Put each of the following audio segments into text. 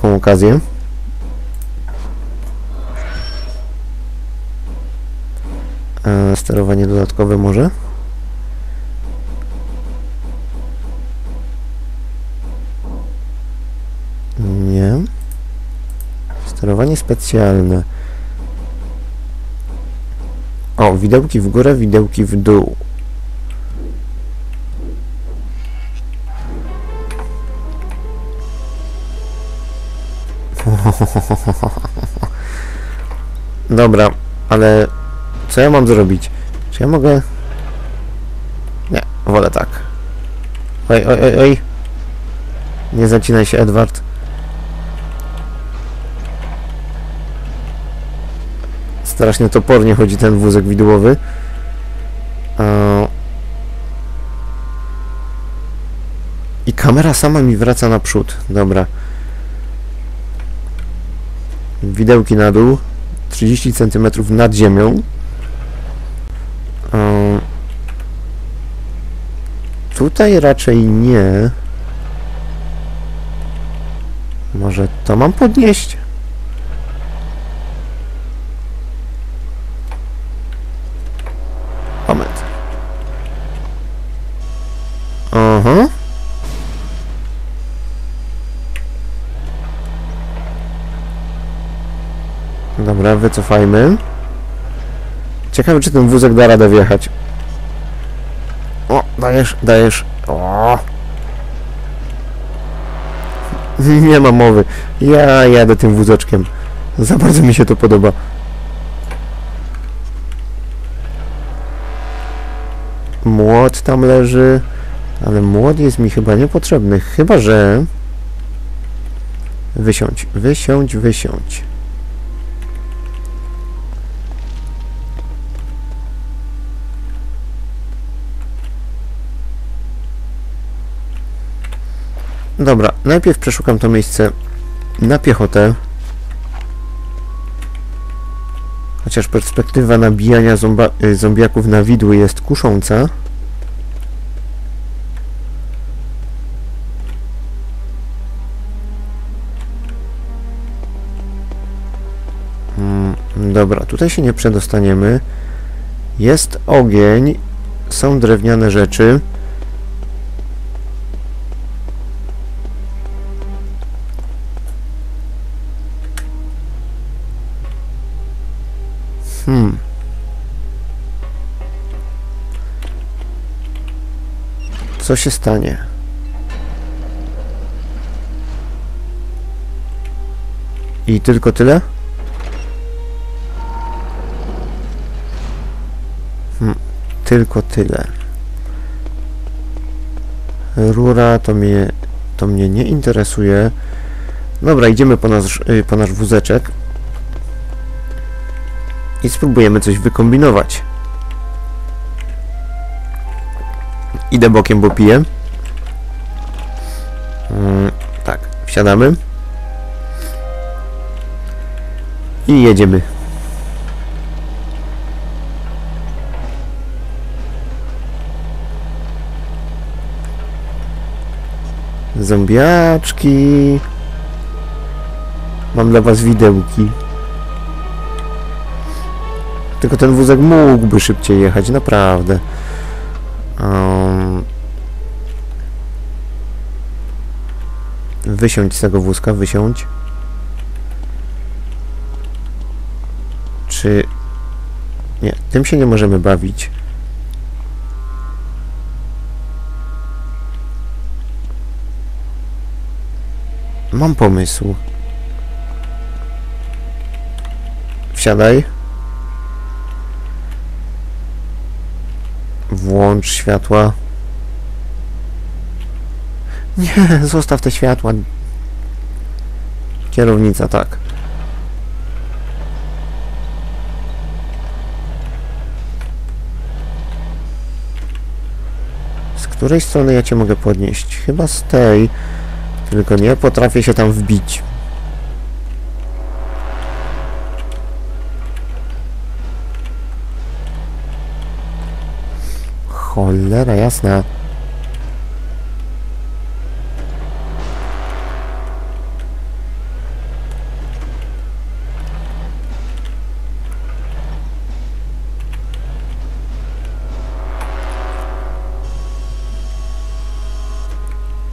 taką okazję. E, sterowanie dodatkowe może? Nie. Sterowanie specjalne. O, widełki w górę, widełki w dół. Dobra, ale co ja mam zrobić? Czy ja mogę... Nie, wolę tak. Oj, oj, oj, oj. Nie zacinaj się, Edward. Strasznie topornie chodzi ten wózek widłowy. I kamera sama mi wraca naprzód. Dobra. Widełki na dół. 30 cm nad ziemią. E, Tutaj raczej nie. Może to mam podnieść? Dobra, wycofajmy. Ciekawe, czy ten wózek da radę wjechać. O, dajesz, dajesz. O. Nie ma mowy. Ja jadę tym wózeczkiem. Za bardzo mi się to podoba. Młot tam leży, ale młot jest mi chyba niepotrzebny, chyba że... Wysiądź, wysiądź, wysiądź. Dobra, najpierw przeszukam to miejsce na piechotę. Chociaż perspektywa nabijania y, zombiaków na widły jest kusząca. Mm, dobra, tutaj się nie przedostaniemy. Jest ogień, są drewniane rzeczy. Co się stanie? I tylko tyle? Hmm. Tylko tyle. Rura to mnie, to mnie nie interesuje. Dobra, idziemy po nasz, y, po nasz wózeczek i spróbujemy coś wykombinować. Idę bokiem, bo piję. Mm, tak, wsiadamy. I jedziemy. Zombiaczki. Mam dla was widełki. Tylko ten wózek mógłby szybciej jechać, naprawdę. Wysiądź z tego wózka, wysiądź. Czy... Nie, tym się nie możemy bawić. Mam pomysł. Wsiadaj. Włącz światła. Nie, zostaw te światła. Kierownica, tak. Z której strony ja cię mogę podnieść? Chyba z tej. Tylko nie potrafię się tam wbić. Cholera jasna.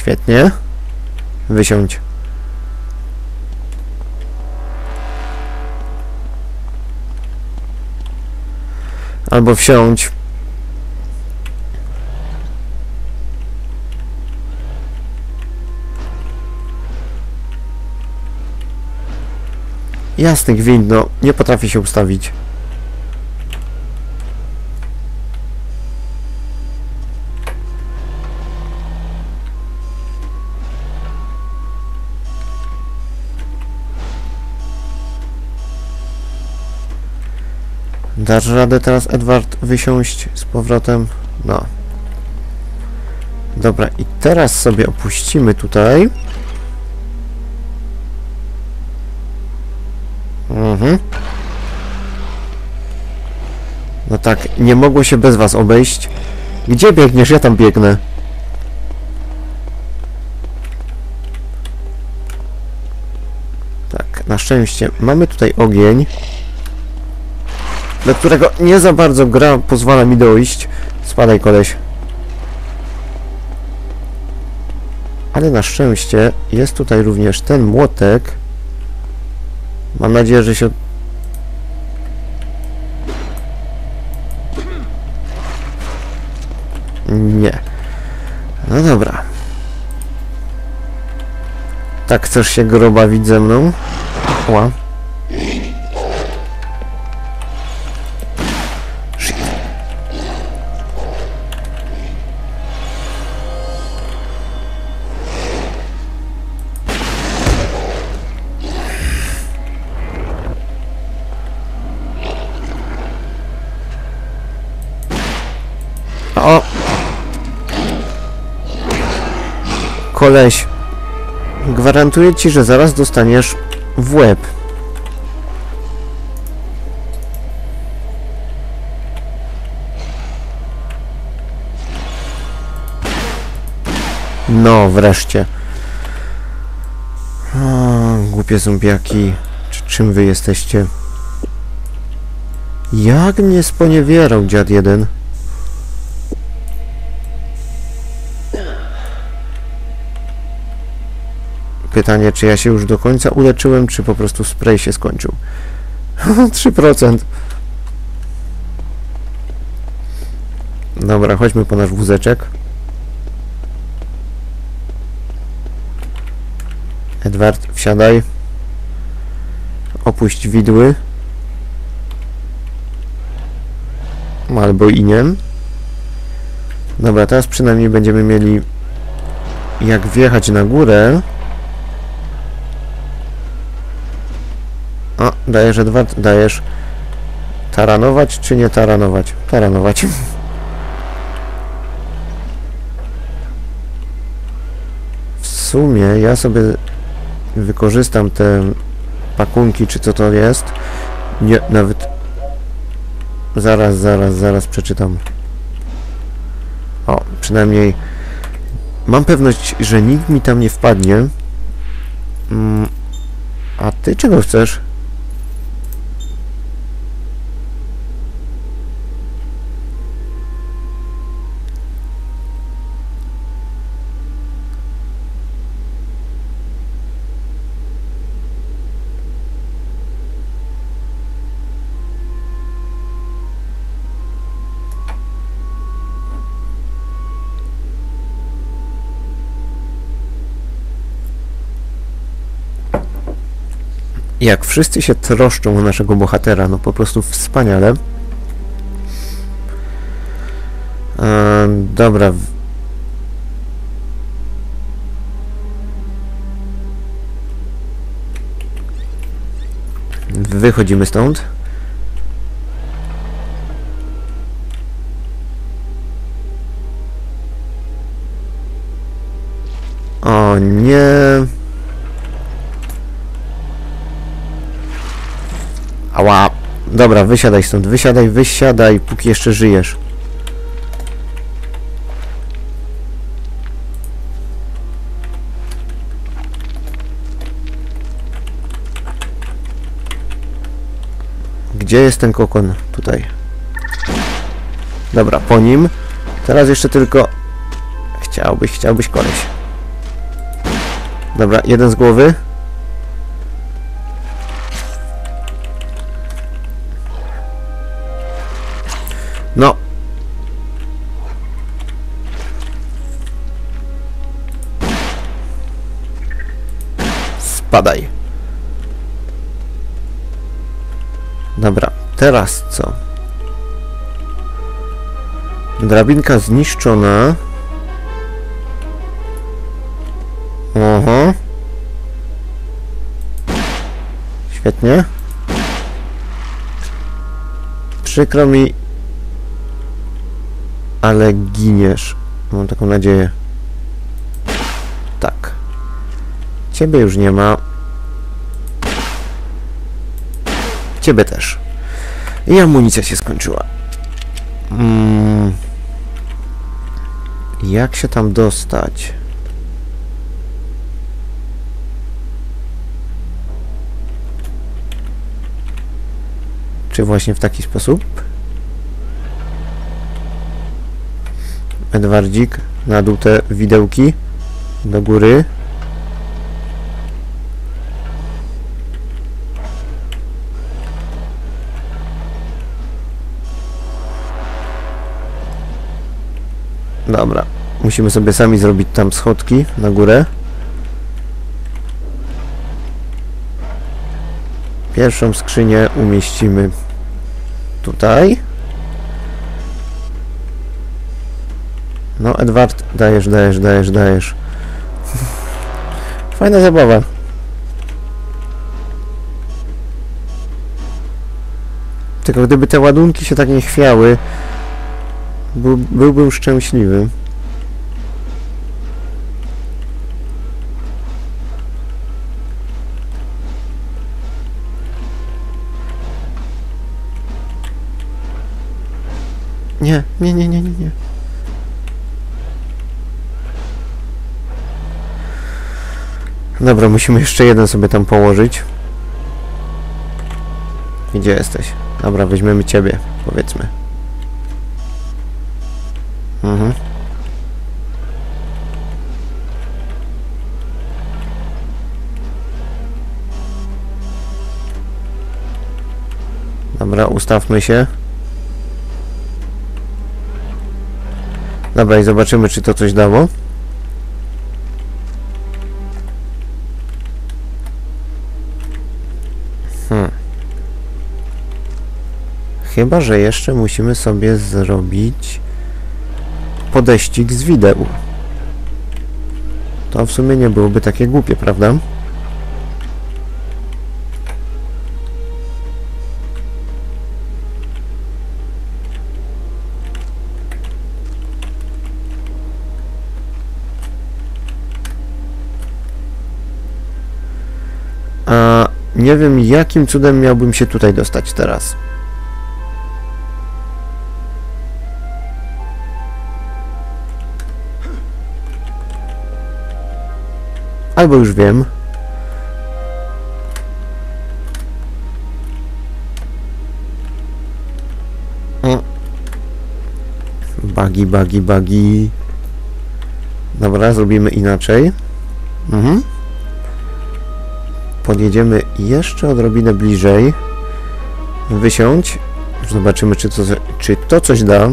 Świetnie. Wysiądź. Albo wsiądź. Jasny gwint, no nie potrafię się ustawić. Dasz radę teraz, Edward, wysiąść z powrotem? No. Dobra, i teraz sobie opuścimy tutaj. Mhm. No tak, nie mogło się bez was obejść. Gdzie biegniesz? Ja tam biegnę. Tak, na szczęście mamy tutaj ogień do którego nie za bardzo gra pozwala mi dojść. Spadaj koleś. Ale na szczęście jest tutaj również ten młotek. Mam nadzieję, że się... Nie. No dobra. Tak chcesz się groba ze mną? Ła. Koleś, gwarantuję ci, że zaraz dostaniesz w łeb. No, wreszcie. O, głupie zombiaki. Czy, czym wy jesteście? Jak mnie sponiewierał dziad jeden? Pytanie, czy ja się już do końca uleczyłem, czy po prostu spray się skończył. 3%. Dobra, chodźmy po nasz wózeczek. Edward, wsiadaj. Opuść widły. Albo i nie. Dobra, teraz przynajmniej będziemy mieli jak wjechać na górę. O, dajesz dajesz taranować czy nie taranować? Taranować. W sumie ja sobie wykorzystam te pakunki, czy co to jest. Nie, nawet zaraz, zaraz, zaraz przeczytam. O, przynajmniej mam pewność, że nikt mi tam nie wpadnie. Mm, a ty czego chcesz? Jak wszyscy się troszczą o naszego bohatera, no po prostu wspaniale. E, dobra. Wychodzimy stąd. O nie. Ała. Dobra, wysiadaj stąd, wysiadaj, wysiadaj, póki jeszcze żyjesz. Gdzie jest ten kokon? Tutaj. Dobra, po nim. Teraz jeszcze tylko... Chciałbyś, chciałbyś koleś. Dobra, jeden z głowy. Spadaj. Dobra, teraz co? Drabinka zniszczona. Aha. Świetnie. Przykro mi, ale giniesz. Mam taką nadzieję. Ciebie już nie ma. Ciebie też. I amunicja się skończyła. Mm. Jak się tam dostać? Czy właśnie w taki sposób? Edwardzik, na dół te widełki, do góry. Dobra, musimy sobie sami zrobić tam schodki na górę. Pierwszą skrzynię umieścimy tutaj. No, Edward, dajesz, dajesz, dajesz, dajesz. Fajna zabawa. Tylko gdyby te ładunki się tak nie chwiały, był, byłbym szczęśliwy. Nie, nie, nie, nie, nie, nie. Dobra, musimy jeszcze jeden sobie tam położyć. Gdzie jesteś? Dobra, weźmiemy ciebie, powiedzmy. Mhm. Dobra, ustawmy się. Dobra, i zobaczymy, czy to coś dało. Hmm. Chyba, że jeszcze musimy sobie zrobić podejścik z wideł. To w sumie nie byłoby takie głupie, prawda? A nie wiem, jakim cudem miałbym się tutaj dostać teraz. Albo już wiem. Bagi, bagi, bagi. Dobra, zrobimy inaczej. Mhm. Podjedziemy jeszcze odrobinę bliżej. Wysiądź. Zobaczymy, czy to, czy to coś da.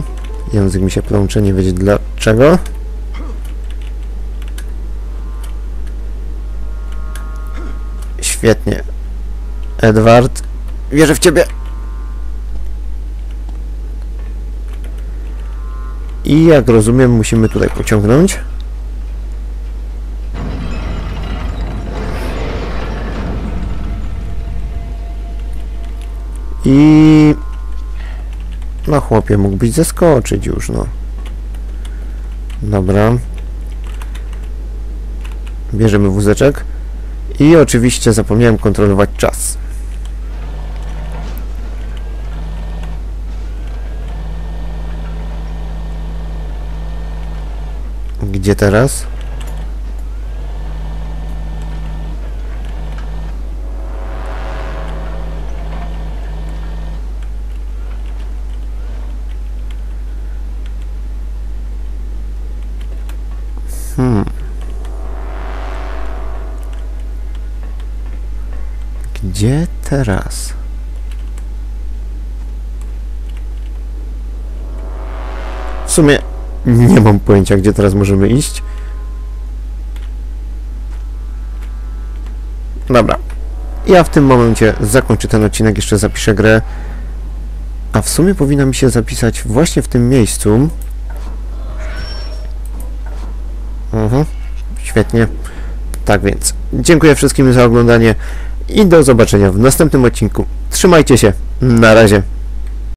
Język mi się plącze, nie wiedzieć dlaczego. Świetnie. Edward, wierzę w ciebie. I jak rozumiem, musimy tutaj pociągnąć. I... No chłopie, mógłbyś zeskoczyć już, no. Dobra. Bierzemy wózeczek. I oczywiście zapomniałem kontrolować czas. Gdzie teraz? Hmm. Gdzie teraz? W sumie nie mam pojęcia, gdzie teraz możemy iść. Dobra. Ja w tym momencie zakończę ten odcinek, jeszcze zapiszę grę. A w sumie powinna mi się zapisać właśnie w tym miejscu. Mhm. Świetnie. Tak więc, dziękuję wszystkim za oglądanie i do zobaczenia w następnym odcinku. Trzymajcie się. Na razie.